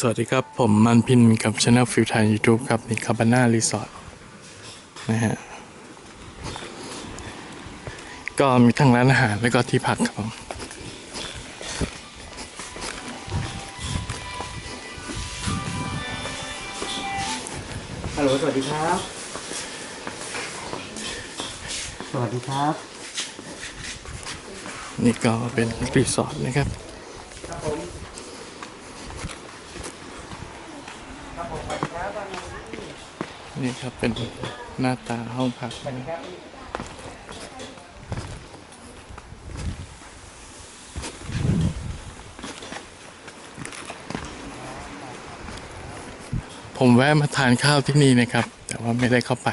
สวัสดีครับ ผมมันพินกับช anel ฟิวไทยยูทูบครับนี่คาบาน่ารีสอร์ทนะฮะก็มีทั้งร้านอาหารแล้วก็ที่พักครับผมฮัลโหลสวัสดีครับ สวัสดีครับ นี่ก็เป็นรีสอร์ทนะครับ นี่ครับเป็นหน้าตาห้องพักนะครับผมแวะมาทานข้าวที่นี่นะครับ แต่ว่าไม่ได้เข้าไป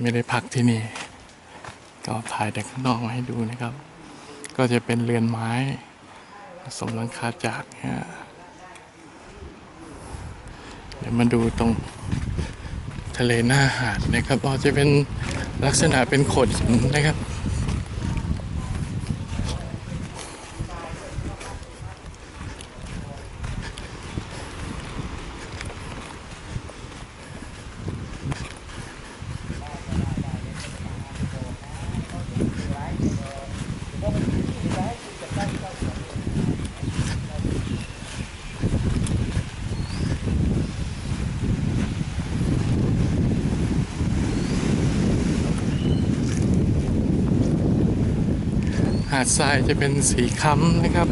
ไม่ได้พักที่นี่ ก็ถ่ายแต่ข้างนอกมาให้ดูนะครับ ก็จะเป็นเรือนไม้สมหลังคาจากเนี่ย เดี๋ยวมาดูตรงทะเลหน้าหาดนะครับก็จะเป็นลักษณะเป็นโขดหินนะครับ หาดทรายจะเป็นสีค้ำนะครับ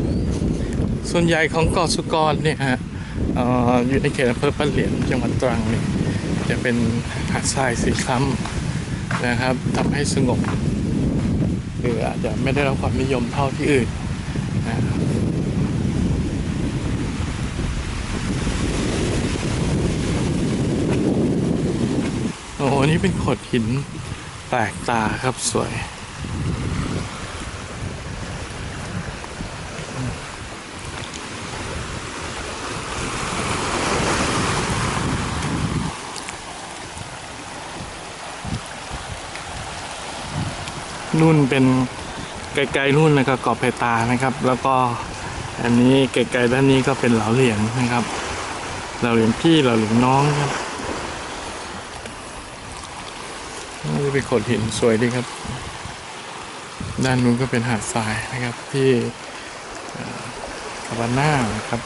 ส่วนใหญ่ของเกาะสุกรเนี่ยฮะออยู่ในเขตอำเภอปะเหลียนจังหวัดตรังเนี่ยจะเป็นหาดทรายสีค้ำนะครับทำให้สงบคืออาจจะไม่ได้รับความนิยมเท่าที่อื่นนะครับโอ้โหนี่เป็นโขดหินแปลกตาครับสวย นู่นเป็นไกลๆนู่นนะครับเกาะเพตานะครับ แล้วก็อันนี้ไกลๆด้านนี้ก็เป็นเหลาเหลียงนะครับ เหลาเหลียงพี่เหลาเหลียงน้องครับนี่เป็นโขดหินสวยดีครับ ด้านนู้นก็เป็นหาดทรายนะครับที่คาบาน่านะครับ